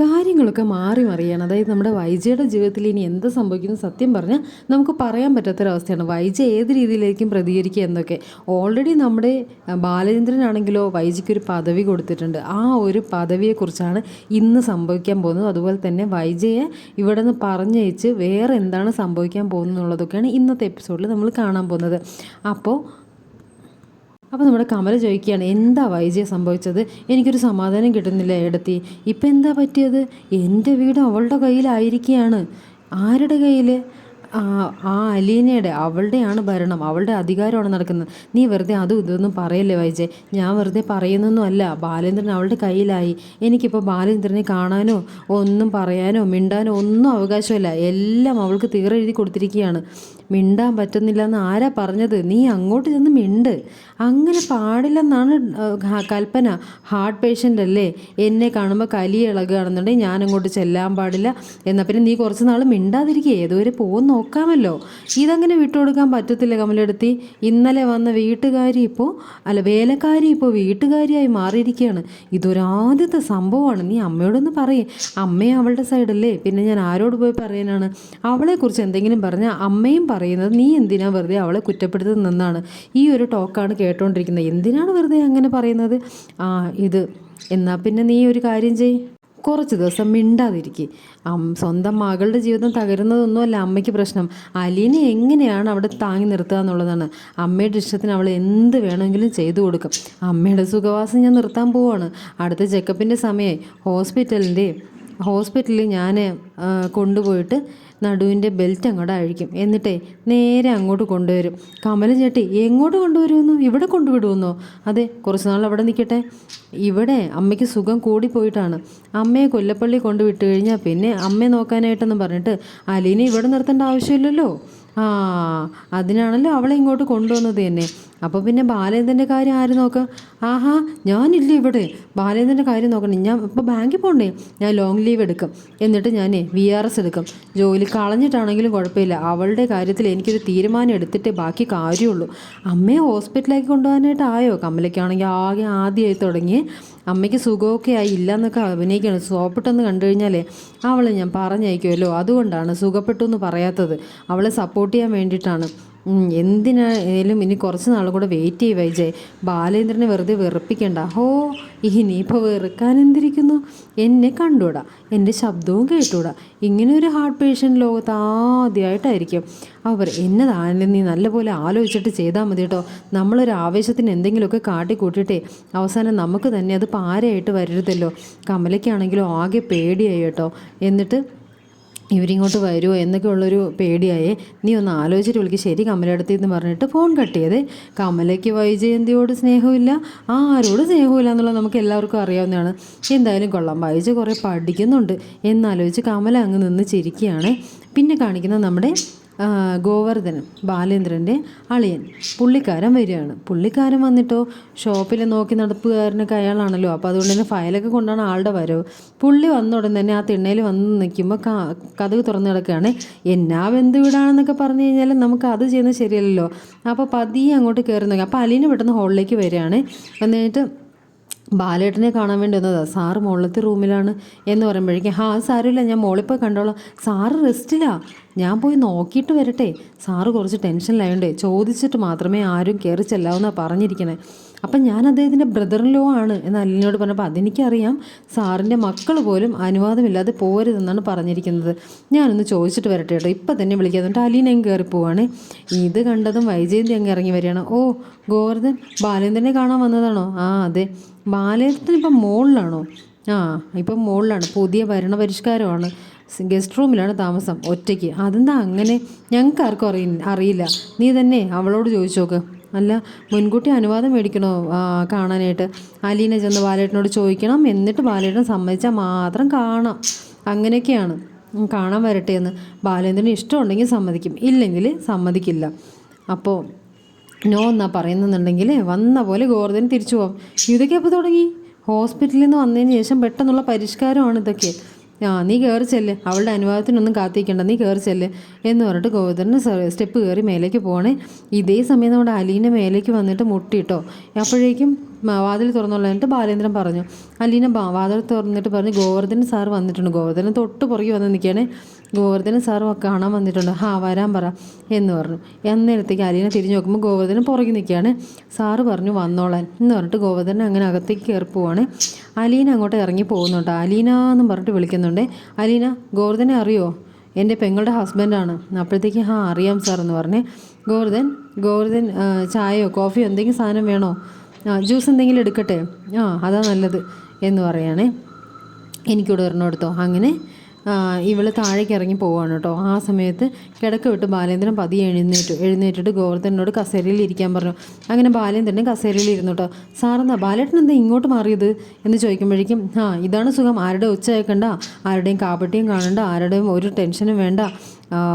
കാര്യങ്ങളൊക്കെ മാറി മറിയാണ്. അതായത് നമ്മുടെ വൈജയുടെ ജീവിതത്തിൽ ഇനി എന്ത് സംഭവിക്കുന്നു സത്യം പറഞ്ഞാൽ നമുക്ക് പറയാൻ പറ്റാത്തൊരവസ്ഥയാണ്. വൈജ ഏത് രീതിയിലേക്കും പ്രതികരിക്കുക എന്നൊക്കെ. ഓൾറെഡി നമ്മുടെ ബാലചന്ദ്രനാണെങ്കിലോ വൈജയ്ക്ക് ഒരു പദവി കൊടുത്തിട്ടുണ്ട്. ആ ഒരു പദവിയെക്കുറിച്ചാണ് ഇന്ന് സംഭവിക്കാൻ പോകുന്നത്. അതുപോലെ തന്നെ വൈജയെ ഇവിടെ നിന്ന് പറഞ്ഞയച്ച് വേറെ എന്താണ് സംഭവിക്കാൻ പോകുന്നത് എന്നുള്ളതൊക്കെയാണ് ഇന്നത്തെ എപ്പിസോഡിൽ നമ്മൾ കാണാൻ പോകുന്നത്. അപ്പോൾ അപ്പോൾ നമ്മുടെ കമല ചോദിക്കുകയാണ് എന്താ വൈജയ സംഭവിച്ചത്? എനിക്കൊരു സമാധാനം കിട്ടുന്നില്ല എടുത്തി? ഇപ്പം എന്താ പറ്റിയത്? എന്റെ വീട് അവളുടെ കയ്യിലായിരിക്കുകയാണ് ആരുടെ കയ്യിൽ ആ അലീനയുടെ അവളുടെയാണ് ഭരണം. അവളുടെ അധികാരമാണ് നടക്കുന്നത്. നീ വെറുതെ അതും ഇതൊന്നും പറയല്ലേ വൈജെ ഞാൻ വെറുതെ പറയുന്നൊന്നും അല്ല. ബാലേന്ദ്രൻ അവളുടെ കയ്യിലായി. എനിക്കിപ്പോൾ ബാലേന്ദ്രനെ കാണാനോ ഒന്നും പറയാനോ മിണ്ടാനോ ഒന്നും അവകാശമില്ല. എല്ലാം അവൾക്ക് തീറെഴുതി കൊടുത്തിരിക്കുകയാണ്. മിണ്ടാൻ പറ്റുന്നില്ല എന്ന് ആരാ പറഞ്ഞത്? നീ അങ്ങോട്ട് ചെന്ന് മിണ്ട്. അങ്ങനെ പാടില്ലെന്നാണ് കൽപ്പന. ഹാർട്ട് പേഷ്യന്റ് അല്ലേ എന്നെ കാണുമ്പോൾ കലി ഇളകുകയാണെന്നുണ്ടെങ്കിൽ ഞാൻ അങ്ങോട്ട് ചെല്ലാൻ പാടില്ല. എന്നാൽ പിന്നെ നീ കുറച്ച് നാൾ മിണ്ടാതിരിക്കുക ഏതുവരെ പോകും നോക്കാമല്ലോ. ഇതങ്ങനെ വിട്ടുകൊടുക്കാൻ പറ്റത്തില്ല കമലെടുത്തി. ഇന്നലെ വന്ന വീട്ടുകാരി ഇപ്പോൾ അല്ല വേലക്കാരി ഇപ്പോൾ വീട്ടുകാരിയായി മാറിയിരിക്കുകയാണ്. ഇതൊരാദ്യത്തെ സംഭവമാണ്. നീ അമ്മയോടൊന്ന് പറയേ. അമ്മയും അവളുടെ സൈഡല്ലേ? പിന്നെ ഞാൻ ആരോട് പോയി പറയാനാണ്? അവളെക്കുറിച്ച് എന്തെങ്കിലും പറഞ്ഞാൽ അമ്മയും പറയുന്നത് നീ എന്തിനാണ് വെറുതെ അവളെ കുറ്റപ്പെടുത്തുന്നതെന്നാണ് ഈ ഒരു ടോക്കാണ് കേട്ടോണ്ടിരിക്കുന്നത്. എന്തിനാണ് വെറുതെ അങ്ങനെ പറയുന്നത്? ആ ഇത്. എന്നാൽ പിന്നെ നീ ഒരു കാര്യം ചെയ്. കുറച്ച് ദിവസം മിണ്ടാതിരിക്കുക സ്വന്തം മകളുടെ ജീവിതം തകരുന്നതൊന്നുമല്ല അമ്മയ്ക്ക് പ്രശ്നം. അലീനെ എങ്ങനെയാണ് അവിടെ താങ്ങി നിർത്തുക എന്നുള്ളതാണ്. അമ്മയുടെ ഇഷ്ടത്തിന് അവൾ എന്ത് വേണമെങ്കിലും ചെയ്തു കൊടുക്കും. അമ്മയുടെ സുഖവാസം ഞാൻ നിർത്താൻ പോവാണ്. അടുത്ത ചെക്കപ്പിന്റെ സമയമായി ഹോസ്പിറ്റലിന്റെ ഹോസ്പിറ്റലിൽ ഞാൻ കൊണ്ടുപോയിട്ട് നടുവിന്റെ ബെൽറ്റ് അങ്ങോട്ട് അഴിക്കും. എന്നിട്ടേ നേരെ അങ്ങോട്ട് കൊണ്ടുവരും. കമല ചേട്ടി എങ്ങോട്ട് കൊണ്ടുവരുമെന്നു? ഇവിടെ കൊണ്ടുവിടുമെന്നോ? അതെ കുറച്ച് നാൾ അവിടെ നിൽക്കട്ടെ. ഇവിടെ അമ്മയ്ക്ക് സുഖം കൂടിപ്പോയിട്ടാണ്. അമ്മയെ കൊല്ലപ്പള്ളി കൊണ്ടുവിട്ട് കഴിഞ്ഞാൽ പിന്നെ അമ്മയെ നോക്കാനായിട്ടെന്ന് പറഞ്ഞിട്ട് അലീനെ ഇവിടെ നിർത്തേണ്ട ആവശ്യമില്ലല്ലോ? ആ അതിനാണല്ലോ അവളെ ഇങ്ങോട്ട് കൊണ്ടുവന്നത് തന്നെ. അപ്പോൾ പിന്നെ ബാലേന്ദ്രന്റെ കാര്യം ആര് നോക്കുക ആഹാ ഞാനില്ല ഇവിടെ. ബാലേന്ദ്രന്റെ കാര്യം നോക്കണം. ഞാൻ ഇപ്പോൾ ബാങ്കിൽ പോകണ്ടേ ഞാൻ ലോങ് ലീവ് എടുക്കും. എന്നിട്ട് ഞാൻ വി ആർ എസ് എടുക്കും. ജോലി കളഞ്ഞിട്ടാണെങ്കിലും കുഴപ്പമില്ല. അവളുടെ കാര്യത്തിൽ എനിക്കൊരു തീരുമാനം എടുത്തിട്ടേ ബാക്കി കാര്യമുള്ളൂ. അമ്മയെ ഹോസ്പിറ്റലിലേക്ക് കൊണ്ടുപോകാനായിട്ട് ആയോ? കമലയ്ക്കാണെങ്കിൽ ആകെ ആദ്യമായി തുടങ്ങി. അമ്മയ്ക്ക് സുഖമൊക്കെ ആയി ഇല്ല എന്നൊക്കെ അഭിനയിക്കുകയാണ് സോപ്പിട്ടെന്ന് കണ്ടു കഴിഞ്ഞാലേ അവളെ ഞാൻ പറഞ്ഞയക്കുമല്ലോ. അതുകൊണ്ടാണ് സുഖപ്പെട്ടു എന്ന് പറയാത്തത്. അവളെ സപ്പോർട്ട് ചെയ്യാൻ വേണ്ടിയിട്ടാണ്. എന്തിനായാലും ഇനി കുറച്ച് നാളും കൂടെ വെയിറ്റ് ചെയ്യുക വിജയ് ബാലേന്ദ്രനെ വെറുതെ വെറുപ്പിക്കണ്ട. ഹോ ഇനിയിപ്പോൾ വെറുക്കാൻ എന്തിരിക്കുന്നു? എന്നെ കണ്ടൂടാ എന്റെ ശബ്ദവും കേട്ടൂടാ ഇങ്ങനെ ഒരു ഹാർട്ട് പേഷ്യന്റ് ലോകത്ത് ആദ്യമായിട്ടായിരിക്കും അവർ എന്നതാണെങ്കിലും നീ നല്ലപോലെ ആലോചിച്ചിട്ട് ചെയ്താൽ മതി കേട്ടോ നമ്മളൊരു ആവേശത്തിന് എന്തെങ്കിലുമൊക്കെ കാട്ടിക്കൂട്ടിയിട്ടേ അവസാനം നമുക്ക് തന്നെ അത് പാരയായിട്ട് വരരുതല്ലോ. കമലയ്ക്കാണെങ്കിലും ആകെ പേടിയായി കേട്ടോ എന്നിട്ട് ഇവരിങ്ങോട്ട് വരുമോ എന്നൊക്കെ ഉള്ളൊരു പേടിയായേ. നീ ഒന്ന് ആലോചിച്ചിട്ട് വിളിക്ക്. ശരി കമലടുത്ത് എന്ന് പറഞ്ഞിട്ട് ഫോൺ കട്ട് ചെയ്തേ. കമലയ്ക്ക് വൈജയന്തിയോട് സ്നേഹമില്ല. ആരോട് സ്നേഹമില്ല എന്നുള്ളത് നമുക്ക് എല്ലാവർക്കും അറിയാവുന്നതാണ്. എന്തായാലും കൊള്ളാം. വൈജ കുറേ പഠിക്കുന്നുണ്ട്. എന്നാലോചിച്ച് കമല അങ്ങ് നിന്ന് ചിരിക്കുകയാണ്. പിന്നെ കാണിക്കുന്നത് നമ്മുടെ ആ, ഗോവർദ്ധനൻ ബാലേന്ദ്രന്റെ അളിയൻ. പുള്ളിക്കാരൻ വരികയാണ്. പുള്ളിക്കാരൻ വന്നിട്ടോ ഷോപ്പിൽ നോക്കി നടപ്പുകാരനൊക്കെ അയാളാണല്ലോ. അപ്പോൾ അതുകൊണ്ട് തന്നെ ഫയലൊക്കെ കൊണ്ടാണ് ആളുടെ വരവ്. പുള്ളി വന്ന ഉടൻ തന്നെ ആ തിണ്ണയിൽ വന്ന് നിൽക്കുമ്പോൾ കാ കഥക് തുറന്ന് കിടക്കുകയാണ്. എന്നാ ബന്ധു വീടാണെന്നൊക്കെ പറഞ്ഞു കഴിഞ്ഞാൽ നമുക്ക് അത് ചെയ്യുന്നത് ശരിയല്ലല്ലോ. അപ്പോൾ പതിയെ അങ്ങോട്ട് കയറി നോക്കി അപ്പോൾ അലീന പെട്ടെന്ന് ഹോളിലേക്ക് വരികയാണ്. എന്നിട്ട് ബാലേട്ടനെ കാണാൻ വേണ്ടി വന്നതാ സാറ് മുകളിലത്തെ റൂമിലാണ് എന്ന് പറയുമ്പോഴേക്കും ഹാ സാരമില്ല ഞാൻ മോളിപ്പോൾ കണ്ടോളാം. സാറ് റെസ്റ്റിലാ. ഞാൻ പോയി നോക്കിയിട്ട് വരട്ടെ. സാറ് കുറച്ച് ടെൻഷനിലായോണ്ടേ ചോദിച്ചിട്ട് മാത്രമേ ആരും കയറി ചെല്ലാവുന്ന പറഞ്ഞിരിക്കണേ. അപ്പം ഞാൻ അദ്ദേഹത്തിന്റെ ബ്രദർ ലോ ആണ് എന്ന് അല്ലിനോട് പറഞ്ഞപ്പോൾ അതെനിക്കറിയാം. സാറിന്റെ മക്കൾ പോലും അനുവാദമില്ലാതെ പോരുതെന്നാണ് പറഞ്ഞിരിക്കുന്നത്. ഞാനൊന്ന് ചോദിച്ചിട്ട് വരട്ടെ കേട്ടോ. ഇപ്പം തന്നെ വിളിക്കാതുകൊണ്ട് അലീനയും കയറി പോവാണ്. ഇത് കണ്ടതും വൈജയന്തി അങ്ങ് ഇറങ്ങി വരികയാണ്. ഓ ഗോവർദ്ധൻ ബാലേന്ദ്രനെ കാണാൻ വന്നതാണോ? ആ അതെ. ബാലേന്ദ്രൻ ഇപ്പം മുകളിലാണോ ആ ഇപ്പം മുകളിലാണ് പുതിയ ഭരണപരിഷ്കാരമാണ്. ഗസ്റ്റ് റൂമിലാണ് താമസം. ഒറ്റയ്ക്ക്. അതെന്താ അങ്ങനെ? ഞങ്ങൾക്ക് ആർക്കും അറിയില്ല. അറിയില്ല നീ തന്നെ അവളോട് ചോദിച്ചു നോക്ക് അല്ല മുൻകൂട്ടി അനുവാദം മേടിക്കണോ? കാണാനായിട്ട്. അലീന ചെന്ന് ബാലേട്ടനോട് ചോദിക്കണം. എന്നിട്ട് ബാലേട്ടൻ സമ്മതിച്ചാൽ മാത്രം കാണാം. അങ്ങനെയൊക്കെയാണ്. കാണാൻ വരട്ടെ എന്ന്. ബാലേന്ദ്രന് ഇഷ്ടമുണ്ടെങ്കിൽ സമ്മതിക്കും. ഇല്ലെങ്കിൽ സമ്മതിക്കില്ല. അപ്പോൾ നോ എന്നാ പറയുന്നുണ്ടെങ്കിൽ വന്ന പോലെ ഗോർദൻ തിരിച്ചു പോകാം ഇതൊക്കെ എപ്പോൾ തുടങ്ങി? ഹോസ്പിറ്റലിൽ നിന്ന് വന്നതിന് ശേഷം പെട്ടെന്നുള്ള പരിഷ്കാരമാണ് ഇതൊക്കെ. ആ നീ കയറി ചെല്ല്. അവളുടെ അനുവാദത്തിനൊന്നും കാത്തിരിക്കണ്ട. നീ കയറി ചെല്ല് എന്ന് പറഞ്ഞിട്ട് ഗോവിന്ദന് സ്റ്റെപ്പ് കയറി മേലേക്ക് പോകണേ ഇതേ സമയം നമ്മുടെ അലീന്റെ മേലേക്ക് വന്നിട്ട് മുട്ടിട്ടോ. അപ്പോഴേക്കും വാതിൽ തുറന്നുള്ളതായിട്ട് ബാലേന്ദ്രൻ പറഞ്ഞു അലീന വാതിൽ തുറന്നിട്ട് പറഞ്ഞു ഗോവർദ്ധൻ സാർ വന്നിട്ടുണ്ട്. ഗോവർദ്ധന തൊട്ട് പുറകെ വന്ന് നിൽക്കുകയാണ്. ഗോവർദ്ധനൻ സാർ കാണാൻ വന്നിട്ടുണ്ട്. ഹാ വരാൻ പറ എന്ന് പറഞ്ഞു. എന്നേരത്തേക്ക് അലീന തിരിഞ്ഞു നോക്കുമ്പോൾ ഗോവർദ്ധന പുറകെ നിൽക്കുകയാണ്. സാറ് പറഞ്ഞു വന്നോളാൻ എന്ന് പറഞ്ഞിട്ട് ഗോവർദ്ധന അങ്ങനെ അകത്തേക്ക് കയറി പോവാണ്. അലീന അങ്ങോട്ട് ഇറങ്ങി പോകുന്നുണ്ട്. അലീന എന്ന് പറഞ്ഞിട്ട് വിളിക്കുന്നുണ്ട്. അലീന ഗോവർദ്ധനെ അറിയോ? എന്റെ പെങ്ങളുടെ ഹസ്ബൻഡാണ് അപ്പോഴത്തേക്ക് ഹാ അറിയാം സാർ എന്ന് പറഞ്ഞേ. ഗോവർദ്ധൻ ഗോവർദ്ധൻ ചായയോ കോഫിയോ എന്തെങ്കിലും സാധനം വേണോ? ആ ജ്യൂസ് എന്തെങ്കിലും എടുക്കട്ടെ? ആ അതാ നല്ലത് എന്ന് പറയുകയാണേ എനിക്കിവിടെ ഒരെണ്ണം എടുത്തോ? അങ്ങനെ ഇവൾ താഴേക്ക് ഇറങ്ങി പോവാണ് കേട്ടോ. ആ സമയത്ത് കിടക്ക വിട്ട് ബാലേന്ദ്രൻ പതിയെ എഴുന്നേറ്റു. എഴുന്നേറ്റിട്ട് ഗോവർദ്ധനോട് കസേരയിൽ ഇരിക്കാൻ പറഞ്ഞു. അങ്ങനെ ബാലേന്ദ്രൻ കസേരയിൽ ഇരുന്നു കേട്ടോ. സാറെന്താ ബാലേട്ടൻ എന്താ ഇങ്ങോട്ട് മാറിയത്? എന്ന് ചോദിക്കുമ്പോഴേക്കും ആ ഇതാണ് സുഖം. ആരുടെ ഉച്ച കേൾക്കണ്ട ആരുടെയും കാപ്പട്ടിയും കാണണ്ട. ആരുടെയും ഒരു ടെൻഷനും വേണ്ട.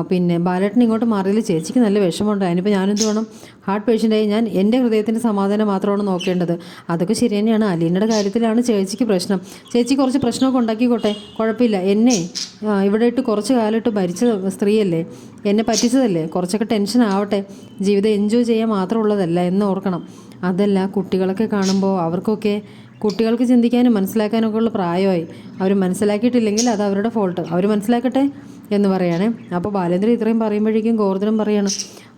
പിന്നെ ബാലേട്ടൻ ഇങ്ങോട്ട് മാറിയതിൽ ചേച്ചിക്ക് നല്ല വിഷമമുണ്ട്. അതിനിപ്പോൾ ഞാനെന്ത് വേണം? ഹാർട്ട് പേഷ്യന്റായി ഞാൻ എന്റെ ഹൃദയത്തിന്റെ സമാധാനം മാത്രമാണ് നോക്കേണ്ടത്. അതൊക്കെ ശരി തന്നെയാണ്. അലീനയുടെ കാര്യത്തിലാണ് ചേച്ചിക്ക് പ്രശ്നം. ചേച്ചി കുറച്ച് പ്രശ്നമൊക്കെ ഉണ്ടാക്കിക്കോട്ടെ? കുഴപ്പമില്ല. എന്നെ ഇവിടെ ഇട്ട് കുറച്ച് കാലമിട്ട് ഭരിച്ച സ്ത്രീയല്ലേ? എന്നെ പറ്റിച്ചതല്ലേ? കുറച്ചൊക്കെ ടെൻഷൻ ആവട്ടെ. ജീവിതം എൻജോയ് ചെയ്യാൻ മാത്രമുള്ളതല്ല എന്ന് ഓർക്കണം. അതല്ല കുട്ടികളൊക്കെ കാണുമ്പോൾ അവർക്കൊക്കെ കുട്ടികൾക്ക് ചിന്തിക്കാനും മനസ്സിലാക്കാനൊക്കെ ഉള്ള പ്രായമായി. അവർ മനസ്സിലാക്കിയിട്ടില്ലെങ്കിൽ അത് അവരുടെ ഫോൾട്ട് അവർ മനസ്സിലാക്കട്ടെ? എന്ന് പറയുകയാണ് അപ്പോൾ ബാലേന്ദ്രൻ ഇത്രയും പറയുമ്പോഴേക്കും ഗോവർദ്ധനം പറയാണ്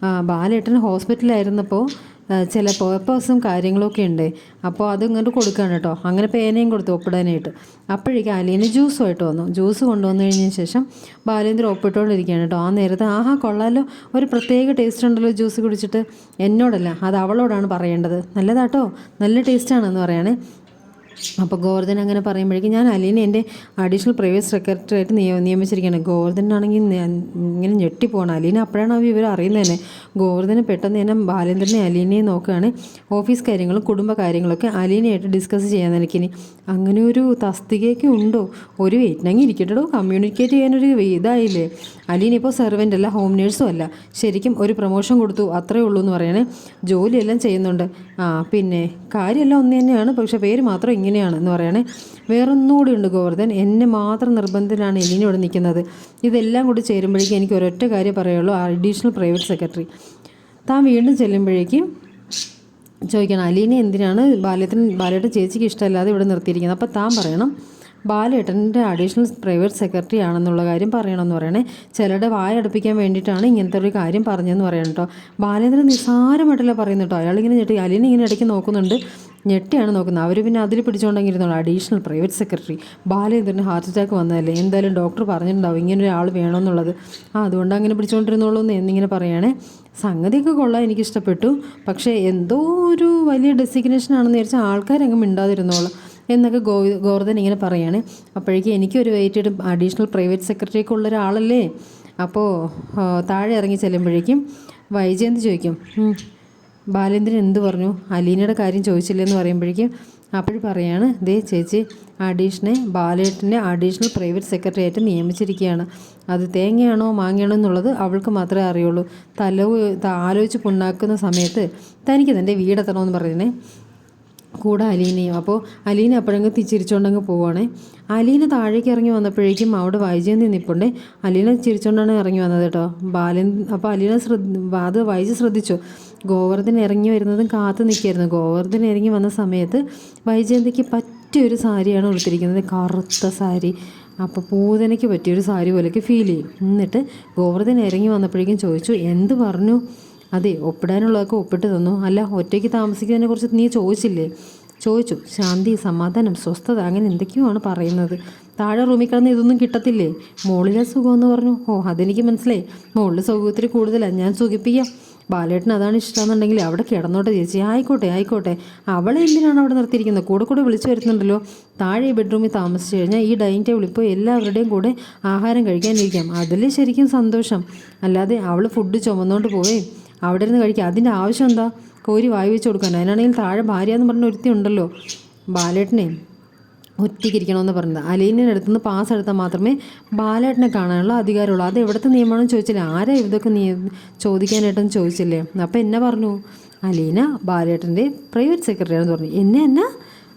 "ആ, ബാലേട്ടൻ ഹോസ്പിറ്റലിലായിരുന്നപ്പോൾ ആ, ചില പേർപ്പസും കാര്യങ്ങളൊക്കെ ഉണ്ട്. അപ്പോൾ അത് ഇങ്ങോട്ട് കൊടുക്കുകയാണ് കേട്ടോ. അങ്ങനെ പേനയും കൊടുത്തു ഒപ്പിടാനായിട്ട്. അപ്പോഴേക്കും അലീന് ജ്യൂസുമായിട്ട് വന്നു. ജ്യൂസ് കൊണ്ടുവന്നു കഴിഞ്ഞതിന് ശേഷം ബാലേന്ദ്രൻ ഒപ്പിട്ടുകൊണ്ടിരിക്കുകയാണ് കേട്ടോ. ആ നേരത്തെ ആഹാ കൊള്ളാലോ. ഒരു പ്രത്യേക ടേസ്റ്റ് ഉണ്ടല്ലോ ജ്യൂസ് കുടിച്ചിട്ട്. എന്നോടല്ല അത് അവളോടാണ് പറയേണ്ടത്. നല്ലതാട്ടോ. നല്ല ടേസ്റ്റാണെന്ന് പറയണേ. അപ്പോൾ ഗോവർദ്ധൻ അങ്ങനെ പറയുമ്പോഴേക്കും ഞാൻ അലീനെ എന്റെ അഡീഷണൽ പ്രൈവറ്റ് സെക്രട്ടറി ആയിട്ട് നിയ നിയമിച്ചിരിക്കുകയാണ്. ഗോവർദ്ധനാണെങ്കിൽ ഇങ്ങനെ ഞെട്ടിപ്പോകണം അലീന അപ്പോഴാണ് ആ വിവരം അറിയുന്നത് തന്നെ. ഗോവർദ്ധന് പെട്ടെന്ന് തന്നെ ബാലേന്ദ്രനെ അലീനയെ നോക്കുകയാണ്. ഓഫീസ് കാര്യങ്ങളും കുടുംബ കാര്യങ്ങളൊക്കെ അലീനയായിട്ട് ഡിസ്കസ് ചെയ്യാൻ എനിക്കിനി അങ്ങനെ ഒരു തസ്തികയൊക്കെ ഉണ്ടോ? ഒരു വെയിറ്റിനങ്ങി ഇരിക്കട്ടോ കമ്മ്യൂണിക്കേറ്റ് ചെയ്യാനൊരു ഇതായില്ലേ? അലീന ഇപ്പോൾ സെർവന്റ് അല്ല ഹോം നേഴ്സും അല്ല. ശരിക്കും ഒരു പ്രൊമോഷൻ കൊടുത്തു അത്രേ ഉള്ളൂ എന്ന് പറയണേ. ജോലിയെല്ലാം ചെയ്യുന്നുണ്ട്. ആ പിന്നെ കാര്യമെല്ലാം ഒന്ന് തന്നെയാണ്. പക്ഷേ പേര് മാത്രം ഇങ്ങനെയാണ് എന്ന് പറയണേ. വേറൊന്നുകൂടി ഉണ്ട് ഗോവർദ്ധൻ. എന്നെ മാത്രം നിർബന്ധത്തിലാണ് എലിനോട് നിൽക്കുന്നത്. ഇതെല്ലാം കൂടി ചേരുമ്പോഴേക്കും എനിക്ക് ഒരൊറ്റ കാര്യം പറയുള്ളൂ. അഡീഷണൽ പ്രൈവറ്റ് സെക്രട്ടറി താൻ വീണ്ടും ചെല്ലുമ്പോഴേക്കും ചോദിക്കണം അലീനെ എന്തിനാണ് ബാലേട്ടൻ ബാലേട്ടൻ ചേച്ചിക്ക് ഇഷ്ടമല്ലാതെ ഇവിടെ നിർത്തിയിരിക്കുന്നത്? അപ്പോൾ താൻ പറയണം ബാലേട്ടന്റെ അഡീഷണൽ പ്രൈവറ്റ് സെക്രട്ടറി ആണെന്നുള്ള കാര്യം പറയണമെന്ന് പറയണേ. ചിലരുടെ വായ അടുപ്പിക്കാൻ വേണ്ടിയിട്ടാണ് ഇങ്ങനത്തെ ഒരു കാര്യം പറഞ്ഞതെന്ന് പറയണം കേട്ടോ ബാലേന്ദ്രൻ നിസ്സാരമായിട്ടല്ല പറയുന്നത് കേട്ടോ അയാളിങ്ങനെ ഞെട്ടി അലീനെ ഇങ്ങനെ ഇടയ്ക്ക് നോക്കുന്നുണ്ട്. ഞെട്ടിയാണ് നോക്കുന്നത്. അവർ പിന്നെ അതിൽ പിടിച്ചുകൊണ്ടെങ്കിരുന്നുള്ളൂ അഡീഷണൽ പ്രൈവറ്റ് സെക്രട്ടറി ബാലേന്ദ്രന് ഹാർട്ട് അറ്റാക്ക് വന്നതല്ലേ? എന്തായാലും ഡോക്ടർ പറഞ്ഞിട്ടുണ്ടാവും. ഇങ്ങനെ ഒരാൾ വേണമെന്നുള്ളത്. ആ അതുകൊണ്ട് അങ്ങനെ പിടിച്ചുകൊണ്ടിരുന്നോളൂ എന്ന് എന്നിങ്ങനെ പറയുകയാണേ സംഗതിയൊക്കെ കൊള്ളാൻ എനിക്കിഷ്ടപ്പെട്ടു. പക്ഷേ എന്തോ ഒരു വലിയ ഡെസിഗ്നേഷൻ ആണെന്ന് വിചാരിച്ചാൽ ആൾക്കാരങ്ങ് മിണ്ടാതിരുന്നോളാം എന്നൊക്കെ ഗോ ഗോവർദ്ധൻ ഇങ്ങനെ പറയാണ്. അപ്പോഴേക്കും എനിക്കൊരു വെയിറ്റഡ് അഡീഷണൽ പ്രൈവറ്റ് സെക്രട്ടറിയൊക്കെ ഉള്ള ഒരാളല്ലേ? അപ്പോൾ താഴെ ഇറങ്ങി ചെല്ലുമ്പോഴേക്കും വൈജയന്ത് ചോദിക്കും "ഉം, ബാലേന്ദ്രൻ എന്ത് പറഞ്ഞു? അലീനയുടെ കാര്യം ചോദിച്ചില്ലെന്ന് പറയുമ്പോഴേക്കും അപ്പോൾ പറയാണ് ദേ ചേച്ചി അഡീഷനെ ബാലേട്ടനെ അഡീഷണൽ പ്രൈവറ്റ് സെക്രട്ടറി ആയിട്ട് നിയമിച്ചിരിക്കുകയാണ്. അത് തേങ്ങയാണോ മാങ്ങയാണോ എന്നുള്ളത് അവൾക്ക് മാത്രമേ അറിയുള്ളൂ. തല ത- ആലോചിച്ച് പുണ്ണാക്കുന്ന സമയത്ത് തനിക്ക് തന്റെ വീടെത്തണമെന്ന് പറയുന്നേ കൂടെ അലീനയും. അപ്പോൾ അലീന അപ്പോഴങ്ങ് തിരിച്ചുകൊണ്ടങ്ങ് പോവുകയാണേ അലീന താഴേക്ക് ഇറങ്ങി വന്നപ്പോഴേക്കും അവിടെ വൈജയൻ നിന്നിപ്പുണ്ടേ അലീന ചിരിച്ചുകൊണ്ടാണ് ഇറങ്ങി വന്നത് കേട്ടോ. ബാലൻ അപ്പോൾ അലീന ശ്രദ്ധ അത് വൈജ ശ്രദ്ധിച്ചു. ഗോവർദ്ധൻ ഇറങ്ങി വരുന്നതും കാത്തു നിൽക്കായിരുന്നു ഗോവർദ്ധൻ ഇറങ്ങി വന്ന സമയത്ത് വൈജയന്തിക്ക് പറ്റിയൊരു സാരിയാണ് ഉടുത്തിരിക്കുന്നത്. കറുത്ത സാരി. അപ്പോൾ പൂതനയ്ക്ക് പറ്റിയൊരു സാരി പോലെയൊക്കെ ഫീൽ ചെയ്യും. എന്നിട്ട് ഗോവർദ്ധൻ ഇറങ്ങി വന്നപ്പോഴേക്കും ചോദിച്ചു എന്ത് പറഞ്ഞു? അതെ ഒപ്പിടാനുള്ളതൊക്കെ ഒപ്പിട്ട് തന്നു. അല്ല ഒറ്റയ്ക്ക് താമസിക്കുന്നതിനെ കുറിച്ച് നീ ചോദിച്ചില്ലേ? ചോദിച്ചു. ശാന്തി സമാധാനം സ്വസ്ഥത അങ്ങനെ എന്തൊക്കെയാണ് പറയുന്നത്. താഴെ റൂമിൽ കിടന്ന് ഇതൊന്നും കിട്ടത്തില്ലേ? മോളിലെ സുഖമെന്ന് പറഞ്ഞു. ഓ അതെനിക്ക് മനസ്സിലായി. മോളിലെ സൗകര്യത്തിൽ കൂടുതലാണ് ഞാൻ സുഖിപ്പിക്കാം. ബാലേട്ടന് അതാണ് ഇഷ്ടമെന്നുണ്ടെങ്കിൽ അവിടെ കിടന്നോട്ടെ ചേച്ചി. ആയിക്കോട്ടെ ആയിക്കോട്ടെ. അവളെ എന്തിനാണ് അവിടെ നിർത്തിയിരിക്കുന്നത്? കൂടെ കൂടെ വിളിച്ചു വരുന്നുണ്ടല്ലോ. താഴെ ബെഡ്റൂമിൽ താമസിച്ചു കഴിഞ്ഞാൽ ഈ ഡൈനിങ് ടേബിൾ ഇപ്പോൾ എല്ലാവരുടെയും കൂടെ ആഹാരം കഴിക്കാനിരിക്കാം. അതിൽ ശരിക്കും സന്തോഷം. അല്ലാതെ അവൾ ഫുഡ് ചുമന്നുകൊണ്ട് പോവേ. അവിടെ ഇരുന്ന് കഴിക്കുക അതിന്റെ ആവശ്യം എന്താ? കോരി വായി വെച്ച് കൊടുക്കാൻ. അതിനാണെങ്കിൽ താഴെ ഭാര്യ എന്ന് പറഞ്ഞ ഒരുത്തി ഉണ്ടല്ലോ. ബാലേട്ടനെ ഒറ്റയ്ക്കിരിക്കണമെന്ന് പറഞ്ഞത്. അലീനിന്റെ അടുത്ത് നിന്ന് പാസ് എടുത്താൽ മാത്രമേ ബാലേട്ടനെ കാണാനുള്ള അധികാരമുള്ളൂ. അത് എവിടുത്തെ നിയമമാണെന്ന് ചോദിച്ചില്ല. ആരാ ഇതൊക്കെ നീ ചോദിക്കാനായിട്ടെന്ന് ചോദിച്ചില്ലേ? അപ്പോൾ എന്നെ പറഞ്ഞു അലീന ബാലേട്ടന്റെ പ്രൈവറ്റ് സെക്രട്ടറി ആണെന്ന് പറഞ്ഞു. എന്നെ എന്നാ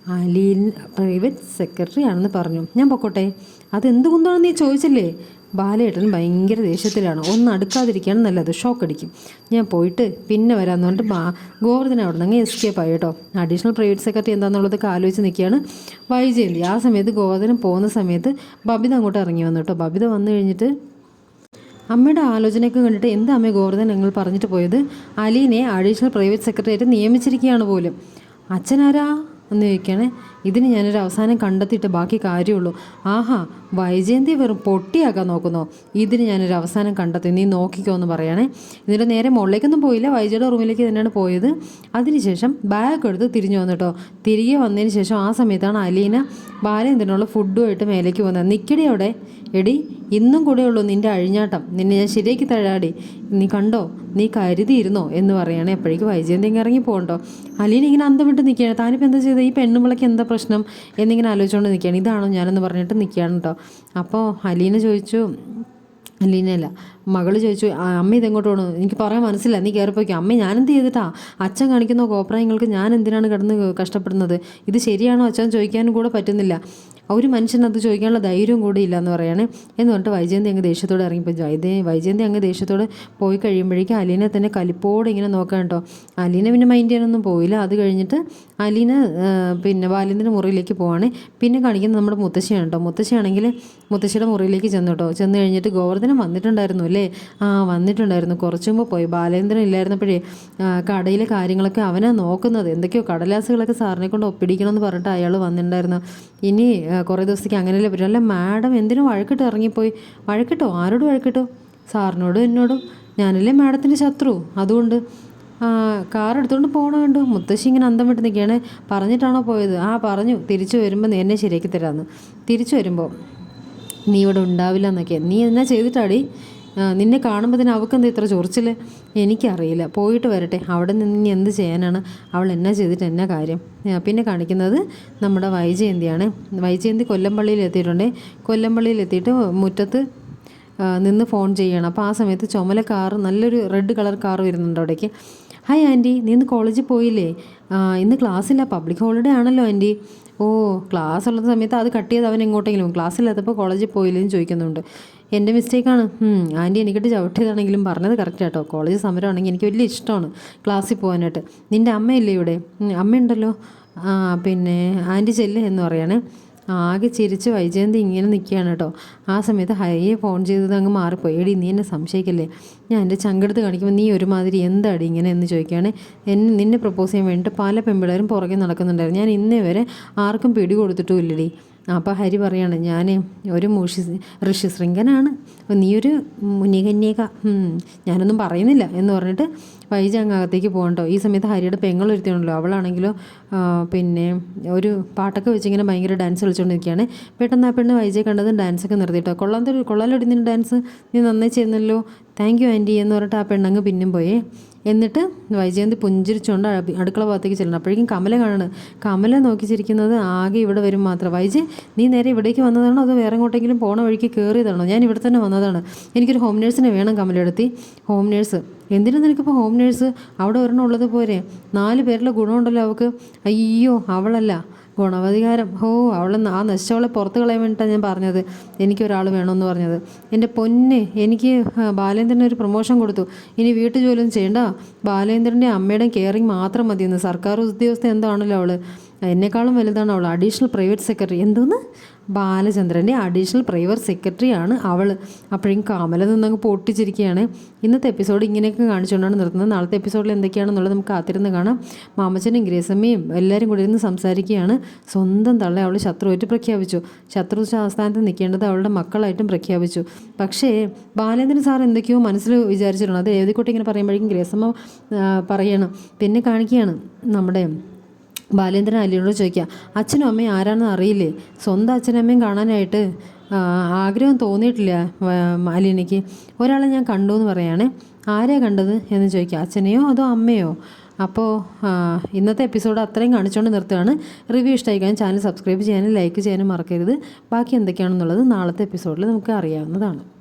അലീൻ പ്രൈവറ്റ് സെക്രട്ടറി ആണെന്ന് പറഞ്ഞു. ഞാൻ പൊക്കോട്ടെ. അത് കുന്തമാണെന്ന് നീ ചോദിച്ചില്ലേ? ബാലേട്ടൻ ഭയങ്കര ദേഷ്യത്തിലാണ്. ഒന്ന് അടുക്കാതിരിക്കുകയാണ് നല്ലത്. ഷോക്ക് അടിക്കും. ഞാൻ പോയിട്ട് പിന്നെ വരാമെന്ന് പറഞ്ഞിട്ട് ബാ ഗോവർദ്ധന അവിടെ നിന്ന് എസ്കേപ്പ് ആയി കേട്ടോ. അഡീഷണൽ പ്രൈവറ്റ് സെക്രട്ടറി എന്താണെന്നുള്ളതൊക്കെ ആലോചിച്ച് നിൽക്കുകയാണ് വൈജയന്തി. ആ സമയത്ത് ഗോവർദ്ധനം പോകുന്ന സമയത്ത് ബബിത അങ്ങോട്ട് ഇറങ്ങി വന്നു കേട്ടോ. ബബിത വന്നു കഴിഞ്ഞിട്ട് അമ്മയുടെ ആലോചനയൊക്കെ കണ്ടിട്ട് എന്താ അമ്മ ഗോവർദ്ധൻ ഞങ്ങൾ പറഞ്ഞിട്ട് പോയത്? അലീനെ അഡീഷണൽ പ്രൈവറ്റ് സെക്രട്ടറിയായിട്ട് നിയമിച്ചിരിക്കുകയാണ് പോലും. അച്ഛനാരാ? എന്ന് ചോദിക്കുകയാണെ. ഇതിന് ഞാനൊരു അവസാനം കണ്ടെത്തിയിട്ട് ബാക്കി കാര്യമുള്ളൂ. ആഹാ വൈജയന്തി വെറും പൊട്ടിയാക്കാൻ നോക്കുന്നു. ഇതിന് ഞാനൊരു അവസാനം കണ്ടെത്തി. നീ നോക്കിക്കോ എന്ന് പറയണേ. എന്നിട്ട് നേരെ മുകളിലേക്കൊന്നും പോയില്ല. വൈജയുടെ റൂമിലേക്ക് തന്നെയാണ് പോയത്. അതിനുശേഷം ബാഗ് എടുത്ത് തിരിഞ്ഞു വന്നിട്ടോ തിരികെ വന്നതിന് ശേഷം ആ സമയത്താണ് അലീന ബാലേന്ദ്രനുള്ള ഫുഡുമായിട്ട് മേലേക്ക് വന്നത്. നിൽക്കടി എടി ഇന്നും കൂടെ ഉള്ളൂ നിന്റെ അഴിഞ്ഞാട്ടം. നിന്നെ ഞാൻ ശരിയാക്കി തഴാടി നീ കണ്ടോ? നീ കരുതിയിരുന്നോ എന്ന് പറയുകയാണെ അപ്പോഴേക്ക് വൈജയന്തി ഇറങ്ങി പോകണ്ടോ? അലീന ഇങ്ങനെ അന്തം വിട്ട് നിൽക്കുകയാണ്. താനിപ്പോൾ എന്താ ചെയ്തത് ഈ പെണ്ണുമ്പിളക്ക് എന്താ പ്രശ്നം എന്നിങ്ങനെ ആലോചിച്ചുകൊണ്ട് നിൽക്കുകയാണ്. ഇതാണോ ഞാനെന്ന് പറഞ്ഞിട്ട് നിൽക്കുകയാണ് കേട്ടോ. അപ്പോൾ അലീന ചോദിച്ചു അലീനയല്ല മകൾ ചോദിച്ചു അമ്മ ഇതെങ്ങോട്ട് പോകണു എനിക്ക് പറയാൻ മനസ്സില്ല. നീ കയറിപ്പോയിക്കോ അമ്മ ഞാൻ എന്ത് ചെയ്തിട്ടാ? അച്ഛൻ കാണിക്കുന്ന കോപ്രായങ്ങൾക്ക് ഞാൻ എന്തിനാണ് കിടന്ന് കഷ്ടപ്പെടുന്നത്? ഇത് ശരിയാണോ അച്ഛൻ ചോദിക്കാനും കൂടെ പറ്റുന്നില്ല. ഒരു മനുഷ്യൻ അത് ചോദിക്കാനുള്ള ധൈര്യവും കൂടി ഇല്ല എന്ന് പറയാണ്. എന്ന് പറഞ്ഞിട്ട് വൈജയന്തി അങ്ങ് ദേഷ്യത്തോടെ ഇറങ്ങിപ്പോയി വൈദ്യ വൈജയന്തി അങ്ങ് ദേഷ്യത്തോടെ പോയി കഴിയുമ്പോഴേക്കും അലീനെ തന്നെ കലിപ്പോടെ ഇങ്ങനെ നോക്കാൻ കേട്ടോ. അലീന പിന്നെ മൈൻഡ് ചെയ്യാനൊന്നും പോയില്ല. അത് കഴിഞ്ഞിട്ട് അലീന പിന്നെ ബാലിന്റെ മുറിയിലേക്ക് പോവാണ്. പിന്നെ കാണിക്കുന്നത് നമ്മുടെ മുത്തശ്ശിയാണ് കേട്ടോ. മുത്തശ്ശിയാണെങ്കിൽ മുത്തശ്ശിയുടെ മുറിയിലേക്ക് ചെന്നു കേട്ടോ. ചെന്ന് കഴിഞ്ഞിട്ട് ഗോവർദ്ധനം വന്നിട്ടുണ്ടായിരുന്നു ആ വന്നിട്ടുണ്ടായിരുന്നു. കുറച്ചു മുമ്പ് പോയി. ബാലേന്ദ്രൻ ഇല്ലായിരുന്നപ്പോഴേ കടയിലെ കാര്യങ്ങളൊക്കെ അവനാ നോക്കുന്നത്. എന്തൊക്കെയോ കടലാസുകളൊക്കെ സാറിനെ കൊണ്ട് ഒപ്പിടിക്കണം എന്ന് പറഞ്ഞിട്ട് അയാൾ വന്നിട്ടുണ്ടായിരുന്നു. ഇനി കുറേ ദിവസത്തേക്ക് അങ്ങനെയല്ലേ പറ്റും. അല്ല മാഡം എന്തിനും വഴക്കിട്ട് ഇറങ്ങിപ്പോയി. വഴക്കിട്ടോ? ആരോട് വഴക്കിട്ടോ? സാറിനോടും എന്നോടും. ഞാനല്ലേ മാഡത്തിന്റെ ശത്രു. അതുകൊണ്ട് കാർ എടുത്തുകൊണ്ട് പോകണോ കണ്ടു? മുത്തശ്ശി ഇങ്ങനെ അന്തം വിട്ട് നിൽക്കുകയാണ്. പറഞ്ഞിട്ടാണോ പോയത്? ആ പറഞ്ഞു. തിരിച്ചു വരുമ്പോൾ എന്നെ ശരിയാക്കി തരാമെന്ന്. തിരിച്ചു വരുമ്പോൾ നീ ഇവിടെ ഉണ്ടാവില്ല എന്നൊക്കെ. നീ എന്നാ ചെയ്തിട്ടാടി? നിന്നെ കാണുമ്പോൾ തന്നെ അവക്കെന്താ ഇത്ര ചൊറിച്ചിൽ എനിക്കറിയില്ല. പോയിട്ട് വരട്ടെ. അവിടെ നിന്ന് ഇനി എന്ത് ചെയ്യാനാണ്? അവൾ എന്നാ ചെയ്തിട്ട് എന്നാ കാര്യം? പിന്നെ കാണിക്കുന്നത് നമ്മുടെ വൈജയന്തിയാണ്. വൈജയന്തി കൊല്ലംപള്ളിയിൽ എത്തിയിട്ടുണ്ട്. കൊല്ലംപള്ളിയിൽ എത്തിയിട്ട് മുറ്റത്ത് നിന്ന് ഫോൺ ചെയ്യണം. അപ്പോൾ ആ സമയത്ത് ചുമല കാറ് നല്ലൊരു റെഡ് കളർ കാർ വരുന്നുണ്ട് അവിടേക്ക്. ഹായ് ആന്റി നീ ഇന്ന് കോളേജിൽ പോയില്ലേ? ഇന്ന് ക്ലാസ്സില്ല. പബ്ലിക് ഹോളിഡേ ആണല്ലോ ആന്റി. ഓ ക്ലാസ് ഉള്ള സമയത്ത് അത് കട്ട് ചെയ്ത് അവൻ എങ്ങോട്ടെങ്കിലും ക്ലാസ്സില്ലാത്തപ്പോൾ കോളേജിൽ പോയില്ലെന്ന് ചോദിക്കുന്നുണ്ട്. എന്റെ മിസ്റ്റേക്കാണ് ആന്റി എനിക്കിട്ട് ചവിട്ടിയതാണെങ്കിലും പറഞ്ഞത് കറക്റ്റ് കേട്ടോ കോളേജ് സമരമാണെങ്കിൽ എനിക്ക് വലിയ ഇഷ്ടമാണ് ക്ലാസ്സിൽ പോകാനായിട്ട്. നിന്റെ അമ്മയില്ലേ ഇവിടെ? അമ്മയുണ്ടല്ലോ. പിന്നെ ആന്റി ചെല്ല് എന്ന് പറയണേ. ആകെ ചിരിച്ച് വൈജയന്തി ഇങ്ങനെ നിൽക്കുകയാണ് കേട്ടോ. ആ സമയത്ത് ഹരിയെ ഫോൺ ചെയ്തത് അങ്ങ് മാറിപ്പോയി. എടി നീ എന്നെ സംശയിക്കല്ലേ? ഞാൻ എന്റെ ചങ്കെടുത്ത് കാണിക്കുമ്പോൾ നീ ഒരുമാതിരി എന്താടി ഇങ്ങനെ എന്ന് ചോദിക്കുകയാണ്. എന്നെ നിന്നെ പ്രപ്പോസ് ചെയ്യാൻ വേണ്ടിയിട്ട് പല പെൺപിള്ളേരും പുറകെ നടക്കുന്നുണ്ടായിരുന്നു. ഞാൻ ഇന്നേ വരെ ആർക്കും പിടി കൊടുത്തിട്ടും ഇല്ലടി. അപ്പോൾ ഹരി പറയാണ് ഞാൻ ഒരു മുഷി ഋഷിശൃംഗനാണ് നീ ഒരു മുനികന്യക. ഞാനൊന്നും പറയുന്നില്ല. എന്ന് പറഞ്ഞിട്ട് വൈജ് അങ്ങകത്തേക്ക് പോകണ്ടോ? ഈ സമയത്ത് ഹരിയുടെ പെങ്ങളൊരുത്തിയുണ്ടല്ലോ അവളാണെങ്കിലോ അവളാണെങ്കിലും പിന്നെ ഒരു പാട്ടൊക്കെ വെച്ചിങ്ങനെ ഭയങ്കര ഡാൻസ് കളിച്ചുകൊണ്ടിരിക്കുകയാണ് പെട്ടെന്ന് ആ പെണ്ണ് വൈജയെ കണ്ടതും ഡാൻസൊക്കെ നിർത്തിയിട്ടോ കൊള്ളാൻ കൊള്ളാലൊടി നിന്റെ ഡാൻസ് നീ നന്നായി ചെയ്യുന്നല്ലോ. താങ്ക് യു ആന്റി എന്ന് പറഞ്ഞിട്ട് ആ പെണ്ണങ്ങ് പിന്നും പോയേ. എന്നിട്ട് വൈജയന്തി പുഞ്ചിരിച്ചുകൊണ്ട് അടുക്കള ഭാഗത്തേക്ക് ചെല്ലണം. അപ്പോഴേക്കും കമല കാണണം. കമല നോക്കി ചിരിക്കുന്നത് ആകെ ഇവിടെ വരും മാത്രം. വൈജയ് നീ നേരെ ഇവിടേക്ക് വന്നതാണോ അതോ വേറെ എങ്ങോട്ടെങ്കിലും പോണ വഴിക്ക് കയറിയതാണോ ഞാൻ ഇവിടെ തന്നെ വന്നതാണ്. എനിക്കൊരു ഹോം നേഴ്സിനെ വേണം കമലയെടുത്തി ഹോം നേഴ്സ് എന്തിനാ നിനക്കിപ്പോൾ ഹോം നേഴ്സ് അവിടെ ഒരെണ്ണം ഉള്ളത് പോരെ. നാല് പേരുടെ ഗുണമുണ്ടല്ലോ അവൾക്ക് അയ്യോ അവളല്ല. ഗുണവധികാരം ഹോ അവളെ ആ നശിച്ചവളെ പുറത്ത് കളയാൻ വേണ്ടിയിട്ടാണ് ഞാൻ പറഞ്ഞത്. എനിക്കൊരാൾ വേണമെന്ന് പറഞ്ഞത്. എന്റെ പൊന്നെ എനിക്ക് ബാലേന്ദ്രനൊരു പ്രൊമോഷൻ കൊടുത്തു. ഇനി വീട്ടു ജോലിയൊന്നും ചെയ്യണ്ട. ബാലേന്ദ്രന്റെ അമ്മയുടെയും കെയറിങ് മാത്രം മതിയെന്ന്. സർക്കാർ ഉദ്യോഗസ്ഥ എന്താണല്ലോ അവൾ എന്നെക്കാളും വലുതാണ് അവൾ. അഡീഷണൽ പ്രൈവറ്റ് സെക്രട്ടറി എന്തോന്ന്? ബാലചന്ദ്രന്റെ അഡീഷണൽ പ്രൈവറ്റ് സെക്രട്ടറി ആണ് അവൾ അപ്പോഴും കാമല നിന്നങ്ങ് പൊട്ടിച്ചിരിക്കുകയാണ്. ഇന്നത്തെ എപ്പിസോഡ് ഇങ്ങനെയൊക്കെ കാണിച്ചുകൊണ്ടാണ് നിർത്തുന്നത്. നാളത്തെ എപ്പിസോഡിൽ എന്തൊക്കെയാണെന്നുള്ളത് നമുക്ക് കാത്തിരുന്ന് കാണാം. മാമച്ചനും ഗ്രേസമ്മയും എല്ലാവരും കൂടി ഇരുന്ന് സംസാരിക്കുകയാണ്. സ്വന്തം തള്ളെ അവൾ ശത്രുവായിട്ട് പ്രഖ്യാപിച്ചു. ശത്രു സ്ഥാനത്ത് നിൽക്കേണ്ടത് അവളുടെ മക്കളായിട്ടും പ്രഖ്യാപിച്ചു. പക്ഷേ ബാലേന്ദ്രൻ സാർ എന്തൊക്കെയോ മനസ്സിൽ വിചാരിച്ചിട്ടുണ്ട്. അത് എഴുതിക്കോട്ടെ ഇങ്ങനെ പറയുമ്പോഴേക്കും ഗ്രേസമ്മ പറയണം. പിന്നെ കാണിക്കുകയാണ് നമ്മുടെ ബാലേന്ദ്രൻ അലിയോട് ചോദിക്കുക അച്ഛനും അമ്മയും ആരാണെന്ന് അറിയില്ലേ? സ്വന്തം അച്ഛനും അമ്മയും കാണാനായിട്ട് ആഗ്രഹം തോന്നിയിട്ടില്ല അലീനയ്ക്ക് ഒരാളെ ഞാൻ കണ്ടു എന്ന് പറയാണ്. ആരെയാണ് കണ്ടത്? എന്ന് ചോദിക്കുക അച്ഛനെയോ അതോ അമ്മയോ? അപ്പോൾ ഇന്നത്തെ എപ്പിസോഡ് അത്രയും കാണിച്ചുകൊണ്ട് നിർത്തുകയാണ്. റിവ്യൂ ഇഷ്ടമായിക്കാൻ ചാനൽ സബ്സ്ക്രൈബ് ചെയ്യാനും ലൈക്ക് ചെയ്യാനും മറക്കരുത്. ബാക്കി എന്തൊക്കെയാണെന്നുള്ളത് നാളത്തെ എപ്പിസോഡിൽ നമുക്ക് അറിയാവുന്നതാണ്.